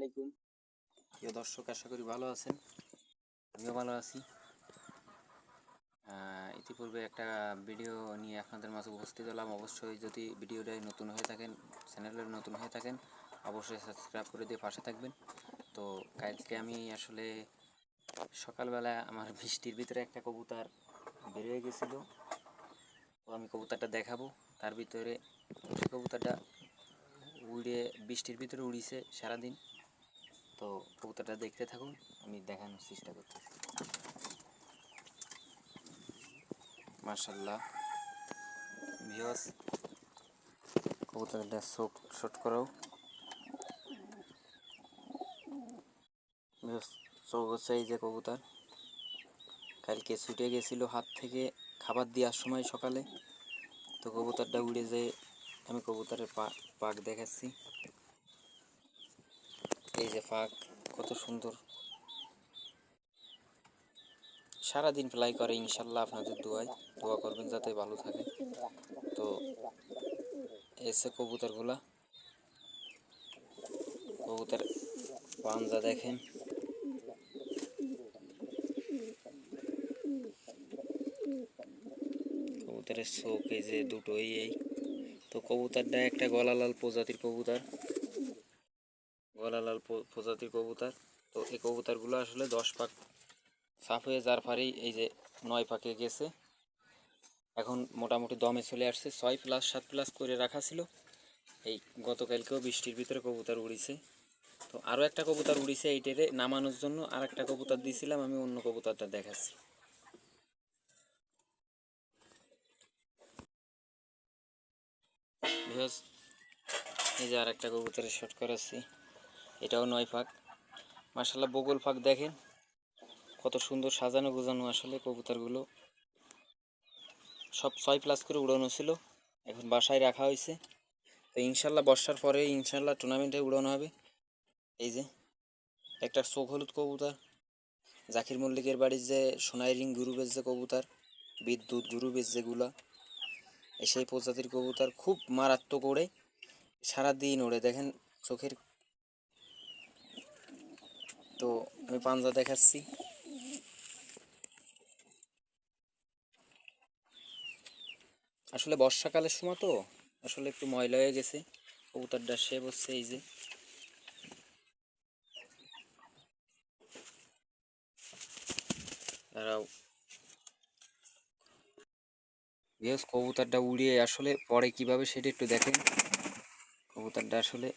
আলাইকুম। প্রিয় দর্শক, আশা করি ভালো আছেন। আমিও ভালো আছি। ইতিপূর্বে একটা ভিডিও নিয়ে আপনাদের মাঝে উপস্থিত হলাম। অবশ্যই যদি ভিডিওটাই নতুন হয়ে থাকেন চ্যানেলে নতুন হয়ে থাকেন, অবশ্যই সাবস্ক্রাইব করে দিয়ে পাশে থাকবেন। তো কালকে আমি আসলে সকালবেলা আমার বৃষ্টির ভিতরে একটা কবুতর বেরিয়ে গেছিল। তো আমি কবুতরটা দেখাবো। তার ভিতরে কবুতরটা উড়ে, বৃষ্টির ভিতরে উড়িছে সারাদিন। তো কবুতরটা দেখতে থাকুন, আমি দেখানোর চেষ্টা করতেছি। মার্শাল্লাহ ভিওস কবুতরটা শট শট করাও। এই যে কবুতর। কালকে ছুটে গেছিল হাত থেকে খাবার দেওয়ার সময় সকালে। তো কবুতরটা উড়ে যেয়ে আমি কবুতরের পাক দেখাচ্ছি। এই যে পাক কত সুন্দর। সারাদিন ফ্লাই করে, ইনশাল্লাহ আপনাদের দোয়ায় দোয়া করবেন যাতে ভালো থাকে। তো এসে কবুতরগুলা, কবুতর পাঞ্জা দেখেন। কবুতরের চোখ এই যে দুটোই এই। তো কবুতরটা একটা গলালাল প্রজাতির কবুতর। গলালাল প্রজাতির কবুতর। তো এই কবুতরগুলো আসলে দশ পাক সাফ হয়ে যার ফারেই এই যে নয় পাকে গেছে। এখন মোটামুটি দমে চলে আসছে। ছয় প্লাস, সাত প্লাস করে রাখা ছিল। এই গতকালকেও বৃষ্টির ভিতরে কবুতর উড়িছে। তো আরও একটা কবুতর উড়িছে এইটারে নামানোর জন্য। আর একটা কবুতর দিয়েছিলাম আমি অন্য কবুতরটা দেখাচ্ছি। এই যে আর একটা কবুতরের শট করাচ্ছি। এটাও নয় ফাঁক। মার্শাল্লাহ বগল ফাঁক দেখেন। কত সুন্দর সাজানো গোজানো আসলে কবুতরগুলো। সব ছয় প্লাস করে উড়ানো ছিল, এখন বাসায় রাখা হয়েছে। তো ইনশাল্লাহ বর্ষার পরে ইনশাল্লাহ টুর্নামেন্টে উড়ানো হবে। এই যে, একটা চোখ হলুদ কবুতর, জাকির মল্লিকের বাড়ির যে সোনাই রিং গ্রুপের যে কবুতর, বিদ্যুৎ গ্রুপের যেগুলা সেই প্রজাতির কবুতর খুব মারাত্মক ওড়ে, সারাদিন ওড়ে। দেখেন চোখের তো আমি পাঞ্জা দেখাচ্ছি। আসলে বর্ষাকালের সময় তো, আসলে একটু ময়লা হয়ে গেছে, কবুতরটা সে বসছে এই যে। দাঁড়াও। কবুতরটা উড়িয়ে আসলে পরে কীভাবে সেটা একটু দেখেন। কবুতরটা আসলে